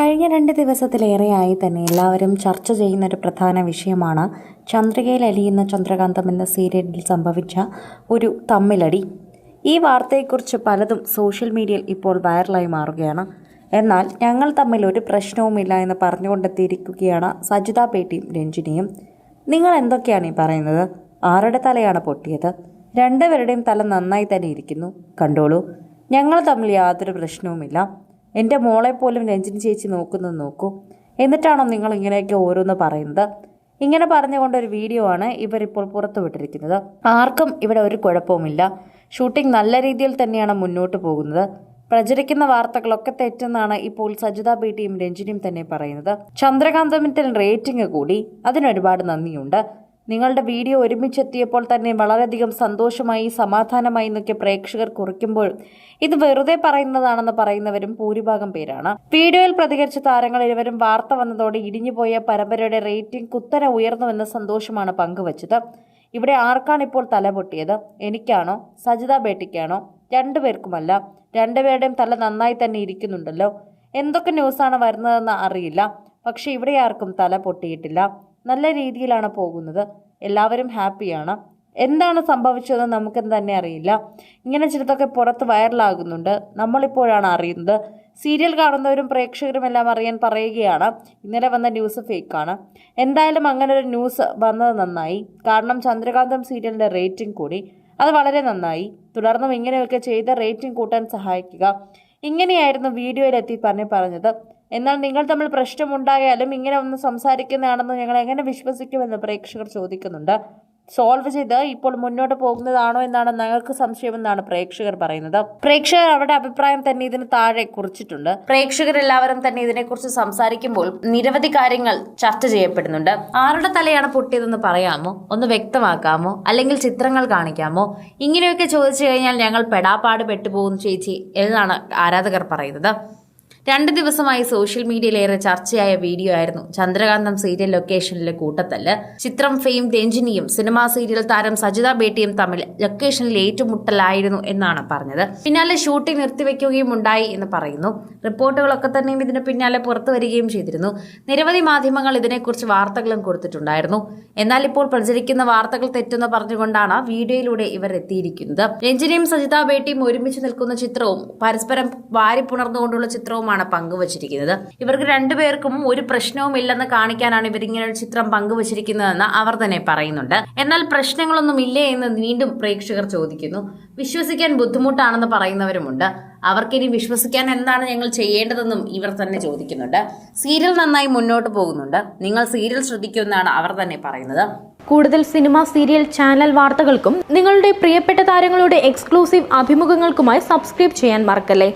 കഴിഞ്ഞ രണ്ട് ദിവസത്തിലേറെയായി തന്നെ എല്ലാവരും ചർച്ച ചെയ്യുന്ന ഒരു പ്രധാന വിഷയമാണ് ചന്ദ്രികയിൽ അലിയുന്ന ചന്ദ്രകാന്തം എന്ന സീരിയലിൽ സംഭവിച്ച ഒരു തമ്മിലടി. ഈ വാർത്തയെക്കുറിച്ച് പലതും സോഷ്യൽ മീഡിയയിൽ ഇപ്പോൾ വൈറലായി മാറുകയാണ്. എന്നാൽ ഞങ്ങൾ തമ്മിൽ ഒരു പ്രശ്നവുമില്ല എന്ന് പറഞ്ഞുകൊണ്ടെത്തിയിരിക്കുകയാണ് സജിത പേട്ടിയും രഞ്ജിനിയും. നിങ്ങൾ എന്തൊക്കെയാണ് ഈ പറയുന്നത്? ആരുടെ തലയാണ് പൊട്ടിയത്? രണ്ടുപേരുടെയും തല നന്നായി തന്നെ ഇരിക്കുന്നു. കണ്ടോളൂ. ഞങ്ങൾ തമ്മിൽ യാതൊരു പ്രശ്നവുമില്ല. എന്റെ മോളെ പോലും രഞ്ജിനി ചേച്ചി നോക്കുന്നത് നോക്കൂ. എന്നിട്ടാണോ നിങ്ങൾ ഇങ്ങനെയൊക്കെ ഓരോന്ന് പറയുന്നത്? ഇങ്ങനെ പറഞ്ഞുകൊണ്ട് ഒരു വീഡിയോ ആണ് ഇവരിപ്പോൾ പുറത്തുവിട്ടിരിക്കുന്നത് ആർക്കും ഇവിടെ ഒരു കുഴപ്പവുമില്ല. ഷൂട്ടിംഗ് നല്ല രീതിയിൽ തന്നെയാണ് മുന്നോട്ട് പോകുന്നത്. പ്രചരിക്കുന്ന വാർത്തകളൊക്കെ തെറ്റെന്നാണ് ഇപ്പോൾ സജിത ബേട്ടിയും രഞ്ജിനിയും തന്നെ പറയുന്നത്. ചന്ദ്രകാന്തമിറ്റൽ റേറ്റിംഗ് കൂടി അതിനൊരുപാട് നന്ദിയുണ്ട്. നിങ്ങളുടെ വീഡിയോ ഒരുമിച്ചെത്തിയപ്പോൾ തന്നെ വളരെയധികം സന്തോഷമായി സമാധാനമായി എന്നൊക്കെ പ്രേക്ഷകർ കുറിക്കുമ്പോൾ ഇത് വെറുതെ പറയുന്നതാണെന്ന് പറയുന്നവരും ഭൂരിഭാഗം പേരാണ്. വീഡിയോയിൽ പ്രതികരിച്ച താരങ്ങൾ ഇരുവരും വാർത്ത വന്നതോടെ ഇടിഞ്ഞുപോയ പരമ്പരയുടെ റേറ്റിംഗ് കുത്തനെ ഉയർന്നുവെന്ന സന്തോഷമാണ് പങ്കുവച്ചത്. ഇവിടെ ആർക്കാണ് ഇപ്പോൾ തല പൊട്ടിയത് എനിക്കാണോ? സജിത ബേട്ടിക്കാണോ? രണ്ടുപേർക്കുമല്ല. രണ്ടുപേരുടെയും തല നന്നായി തന്നെ ഇരിക്കുന്നുണ്ടല്ലോ. എന്തൊക്കെ ന്യൂസാണ് വരുന്നതെന്ന് അറിയില്ല. പക്ഷേ ഇവിടെ ആർക്കും തല പൊട്ടിയിട്ടില്ല. നല്ല രീതിയിലാണ് പോകുന്നത്. എല്ലാവരും ഹാപ്പിയാണ്. എന്താണ് സംഭവിച്ചതെന്ന് നമുക്ക് തന്നെ അറിയില്ല. ഇങ്ങനെ ചിലതൊക്കെ പുറത്ത് വൈറലാകുന്നുണ്ട്. നമ്മളിപ്പോഴാണ് അറിയുന്നത്. സീരിയൽ കാണുന്നവരും പ്രേക്ഷകരും എല്ലാം അറിയാൻ പറയുകയാണ്. ഇന്നലെ വന്ന ന്യൂസ് ഫേക്കാണ്. എന്തായാലും അങ്ങനെ ഒരു ന്യൂസ് വന്നത് നന്നായി. കാരണം ചന്ദ്രകാന്തം സീരിയലിന്റെ റേറ്റിംഗ് കൂടി. അത് വളരെ നന്നായി. തുടർന്നും ഇങ്ങനെയൊക്കെ ചെയ്ത് റേറ്റിംഗ് കൂട്ടാൻ സഹായിക്കുക. ഇങ്ങനെയായിരുന്നു വീഡിയോയിലെത്തി പറഞ്ഞു പറഞ്ഞത്. എന്നാൽ നിങ്ങൾ തമ്മിൽ പ്രശ്നമുണ്ടായാലും ഇങ്ങനെ ഒന്ന് സംസാരിക്കുന്നതാണെന്ന് ഞങ്ങൾ എങ്ങനെ വിശ്വസിക്കുമെന്ന് പ്രേക്ഷകർ ചോദിക്കുന്നുണ്ട്. സോൾവ് ചെയ്ത് ഇപ്പോൾ മുന്നോട്ട് പോകുന്നതാണോ എന്നാണ് ഞങ്ങൾക്ക് സംശയമെന്നാണ് പ്രേക്ഷകർ പറയുന്നത്. പ്രേക്ഷകർ അവരുടെ അഭിപ്രായം തന്നെ ഇതിന് താഴെ കുറിച്ചിട്ടുണ്ട്. പ്രേക്ഷകർ എല്ലാവരും തന്നെ ഇതിനെക്കുറിച്ച് സംസാരിക്കുമ്പോൾ നിരവധി കാര്യങ്ങൾ ചർച്ച ചെയ്യപ്പെടുന്നുണ്ട്. ആരുടെ തലയാണ് പൊട്ടിയതെന്ന് പറയാമോ? ഒന്ന് വ്യക്തമാക്കാമോ? അല്ലെങ്കിൽ ചിത്രങ്ങൾ കാണിക്കാമോ? ഇങ്ങനെയൊക്കെ ചോദിച്ചു കഴിഞ്ഞാൽ ഞങ്ങൾ പെടാപ്പാട് പെട്ടുപോകും ചേച്ചി എന്നാണ് ആരാധകർ പറയുന്നത്. രണ്ട് ദിവസമായി സോഷ്യൽ മീഡിയയിലേറെ ചർച്ചയായ വീഡിയോ ആയിരുന്നു ചന്ദ്രകാന്തം സീരിയൽ ലൊക്കേഷനിലെ കൂട്ടത്തല്ല്. ചിത്രം ഫെയിം രഞ്ജിനിയും സിനിമാ സീരിയൽ താരം സജിത ബേട്ടിയും തമ്മിൽ ലൊക്കേഷനിൽ ഏറ്റുമുട്ടലായിരുന്നു എന്നാണ് പറഞ്ഞത്. പിന്നാലെ ഷൂട്ടിംഗ് നിർത്തിവെക്കുകയും ഉണ്ടായി എന്ന് പറയുന്നു. റിപ്പോർട്ടുകളൊക്കെ തന്നെയും ഇതിന് പിന്നാലെ പുറത്തു വരികയും ചെയ്തിരുന്നു. നിരവധി മാധ്യമങ്ങൾ ഇതിനെക്കുറിച്ച് വാർത്തകളും കൊടുത്തിട്ടുണ്ടായിരുന്നു. എന്നാൽ ഇപ്പോൾ പ്രചരിക്കുന്ന വാർത്തകൾ തെറ്റെന്ന് പറഞ്ഞുകൊണ്ടാണ് വീഡിയോയിലൂടെ ഇവർ എത്തിയിരിക്കുന്നത്. രഞ്ജിനിയും സജിത ബേട്ടിയും ഒരുമിച്ച് നിൽക്കുന്ന ചിത്രവും പരസ്പരം വാരിപ്പുണർന്നുകൊണ്ടുള്ള ചിത്രവുമാണ് പങ്കുവച്ചിരിക്കുന്നത്. ഇവർക്ക് രണ്ടുപേർക്കും ഒരു പ്രശ്നവും ഇല്ലെന്ന് കാണിക്കാനാണ് ഇവരിങ്ങനെ ഒരു ചിത്രം പങ്കുവച്ചിരിക്കുന്നതെന്ന് അവർ തന്നെ പറയുന്നുണ്ട്. എന്നാൽ പ്രശ്നങ്ങളൊന്നും ഇല്ലേ എന്ന് വീണ്ടും പ്രേക്ഷകർ ചോദിക്കുന്നു. വിശ്വസിക്കാൻ ബുദ്ധിമുട്ടാണെന്ന് പറയുന്നവരുമുണ്ട്. അവർക്കിനി വിശ്വസിക്കാൻ എന്താണ് ഞങ്ങൾ ചെയ്യേണ്ടതെന്നും ഇവർ തന്നെ ചോദിക്കുന്നുണ്ട്. സീരിയൽ നന്നായി മുന്നോട്ട് പോകുന്നുണ്ട്. നിങ്ങൾ സീരിയൽ ശ്രദ്ധിക്കുമെന്നാണ് അവർ തന്നെ പറയുന്നത്. കൂടുതൽ സിനിമ സീരിയൽ ചാനൽ വാർത്തകൾക്കും നിങ്ങളുടെ പ്രിയപ്പെട്ട താരങ്ങളുടെ എക്സ്ക്ലൂസീവ് അഭിമുഖങ്ങൾക്കുമായി സബ്സ്ക്രൈബ് ചെയ്യാൻ മറക്കല്ലേ?